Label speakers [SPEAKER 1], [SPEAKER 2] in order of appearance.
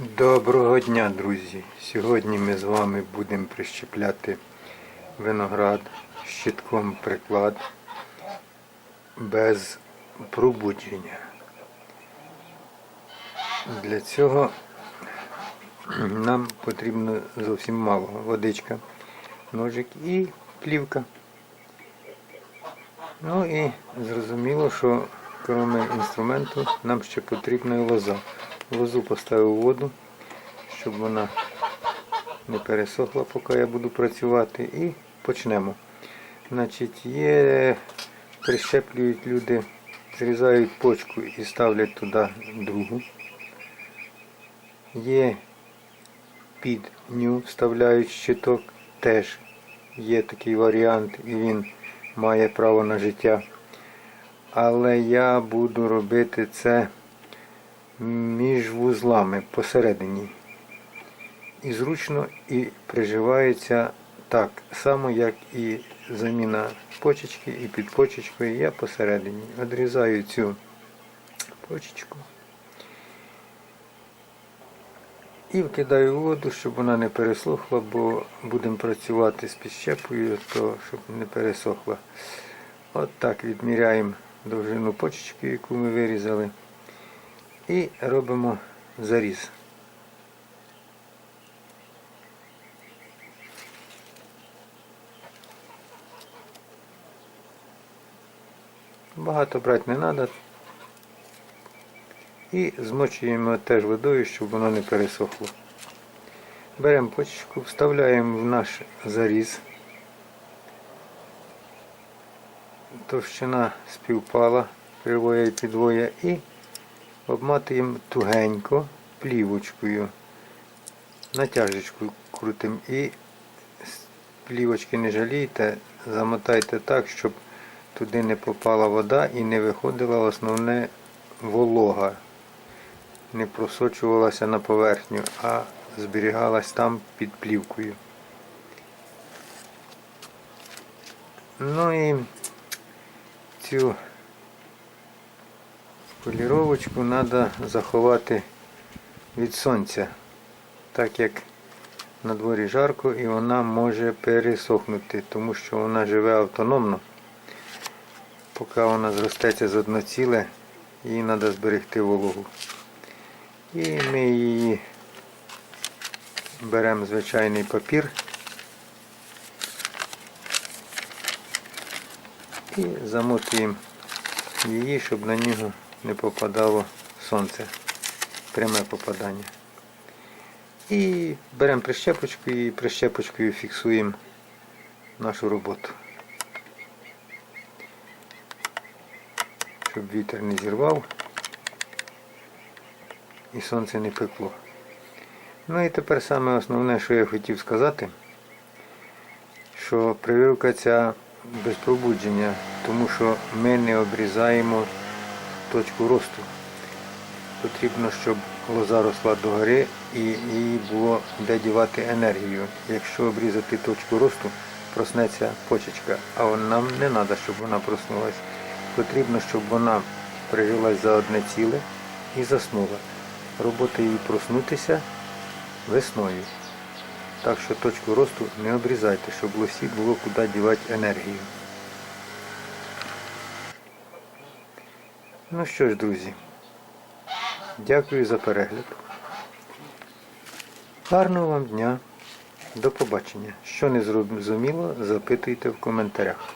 [SPEAKER 1] Доброго дня, друзі! Сьогодні ми з вами будемо прищепляти виноград щитком приклад без пробудження. Для цього нам потрібно зовсім мало водичка, ножик і плівка. Ну і зрозуміло, що крім інструменту нам ще потрібна лоза. Лозу поставив воду, щоб вона не пересохла, поки я буду працювати. І почнемо. Значить, є, прищеплюють люди, зрізають почку і ставлять туди другу. Є під ню вставляють щиток, теж є такий варіант, і він має право на життя. Але я буду робити це між вузлами посередині. І зручно і приживається так само, як і заміна почечки і під почечкою я посередині. Одрізаю цю почечку і вкидаю воду, щоб вона не пересохла, бо будемо працювати з підщепою, то щоб не пересохла. От так відміряємо довжину почечки, яку ми вирізали. І робимо заріз. Багато брати не треба. І змочуємо теж водою, щоб воно не пересохло. Беремо почечку, вставляємо в наш заріз. Товщина співпала, кривоя і підвоя і обматуємо тугенько плівочкою. Натяжечку крутимо і плівочки не жалійте, замотайте так, щоб туди не попала вода і не виходила основне волога. Не просочувалася на поверхню, а зберігалась там під плівкою. Ну і цю Поліровочку треба заховати від сонця, так як на дворі жарко і вона може пересохнути, тому що вона живе автономно. Поки вона зростеться з одноціле, їй треба зберегти вологу. І ми її беремо звичайний папір і замотуємо її, щоб на нього не попадало сонце, пряме попадання. І беремо прищепочку і прищепочкою фіксуємо нашу роботу. Щоб вітер не зірвав і сонце не пекло. Ну і тепер саме основне, що я хотів сказати, що прививка ця без пробудження, тому що ми не обрізаємо точку росту. Потрібно, щоб лоза росла догори і їй було де дівати енергію. Якщо обрізати точку росту, проснеться почечка, а нам не треба, щоб вона проснулась. Потрібно, щоб вона прижилась за одне ціле і заснула. Робота їй проснутися весною. Так що точку росту не обрізайте, щоб лосі було куди дівати енергію. Ну що ж, друзі, дякую за перегляд. Гарного вам дня. До побачення. Що не зрозуміло, запитуйте в коментарях.